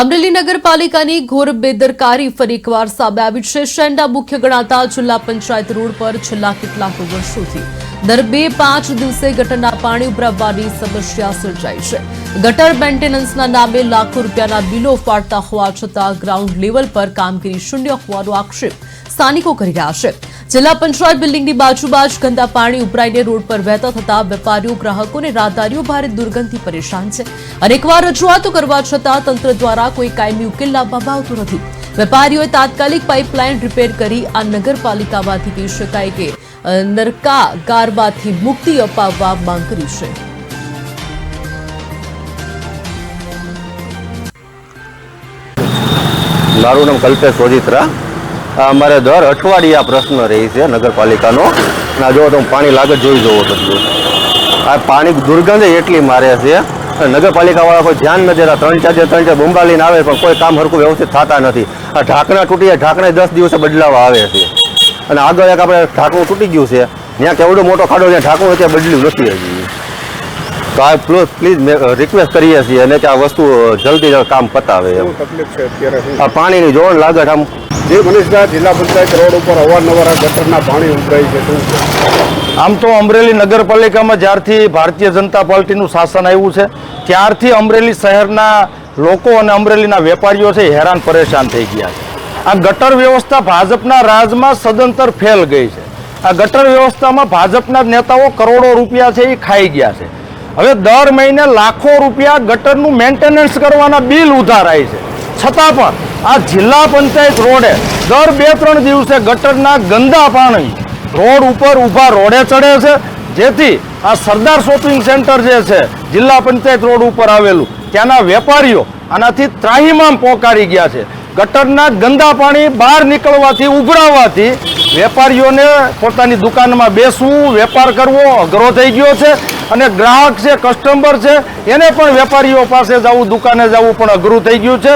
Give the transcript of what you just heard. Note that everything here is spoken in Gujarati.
અમરેલી નગરપાલિકાની ઘોર બેદરકારી ફરી એકવાર સામે આવી છે. શેન્ડા મુખ્ય ગણાતા જિલ્લા પંચાયત રોડ પર છેલ્લા કેટલાક વર્ષોથી દર બે પાંચ દિવસે ગટરના પાણી ઉભરાવવાની સમસ્યા સર્જાઈ છે. ગટર મેન્ટેનન્સના નામે લાખો રૂપિયાના બિલો ફાટતા હોવા છતાં ગ્રાઉન્ડ લેવલ પર કામગીરી શૂન્ય હોવાનો આક્ષેપ સ્થાનિકો કરી રહ્યા છે. જિલ્લા પંચાયત બિલ્ડિંગની બાજુબાજ ગંદા પાણી ઉભરાઈને રોડ પર વહેતા થતા વેપારીઓ ગ્રાહકો અને રાહદારીઓ ભારે દુર્ગંધથી પરેશાન છે. અનેકવાર રજૂઆતો કરવા છતાં તંત્ર દ્વારા કોઈ કાયમી ઉકેલ લાવવામાં આવતો નથી. વેપારીઓએ તાત્કાલિક પાઇપલાઇન રિપેર કરી આ નગરપાલિકામાંથી કહી શકાય કે નરકા ગારબાથી મુક્તિ અપાવવા માંગ કરી છે. મારું નામ કલ્પેશ સોજિત્રા અમારે દર અઠવાડિયે આ પ્રશ્ન રહી છે નગરપાલિકાનો. અને આ જો તમે પાણી લાગત જોઈ જવો બધું આ પાણી દુર્ગંધ એટલી મારે છે. નગરપાલિકાવાળા કોઈ ધ્યાન નથી દેતા. ત્રણ ચાર ત્રણ ચાર બુંબા લઈને આવે પણ કોઈ કામ હરખું વ્યવસ્થિત થતા નથી. આ ઢાંકણા તૂટી ઢાંકણા દસ દિવસે બદલાવા આવે છે. અને આગળ એક આપણે ઢાંકણું તૂટી ગયું છે. ત્યાં કેવડો મોટો ખાડો ત્યાં ઢાંકણું ત્યાં બદલ્યું નથી હજી. તો આ પ્લીઝ રિક્વેસ્ટ કરીએ છીએ અને કે આ વસ્તુ જલ્દી કામ પતાવે આ પાણીની જોડ લાગત આમ. જે મનીષભાઈ જિલ્લા પંચાયત રોડ ઉપર અવારનવાર ગટરના પાણી ઉભરાય છે. શું આમ તો અમરેલી નગરપાલિકામાં જ્યારથી ભારતીય જનતા પાર્ટીનું શાસન આવ્યું છે, ત્યારથી અમરેલી શહેરના લોકો અને અમરેલીના વેપારીઓ છે હેરાન પરેશાન થઈ ગયા છે. આ ગટર વ્યવસ્થા ભાજપના રાજમાં સદંતર ફેલ ગઈ છે. આ ગટર વ્યવસ્થામાં ભાજપના નેતાઓ કરોડો રૂપિયા છે એ ખાઈ ગયા છે. હવે દર મહિને લાખો રૂપિયા ગટરનું મેન્ટેનન્સ કરવાના બિલ ઉધારાય છે. છતાં પણ આ જિલ્લા પંચાયત રોડે દર બે ત્રણ દિવસે ગટરના ગંદા પાણી રોડ ઉપર ઊભા રોડે ચડે છે. જેથી આ સરદાર શોપિંગ સેન્ટર જે છે, જિલ્લા પંચાયત રોડ ઉપર આવેલું, ત્યાંના વેપારીઓ આનાથી ત્રાહીમામ પોકારી ગયા છે. ગટરના ગંદા પાણી બહાર નીકળવાથી ઉભરાવાથી વેપારીઓને પોતાની દુકાનમાં બેસવું, વેપાર કરવો અઘરો થઈ ગયો છે અને ગ્રાહક છે, કસ્ટમર છે, એને પણ વેપારીઓ પાસે જવું, દુકાને જવું પણ અઘરું થઈ ગયું છે.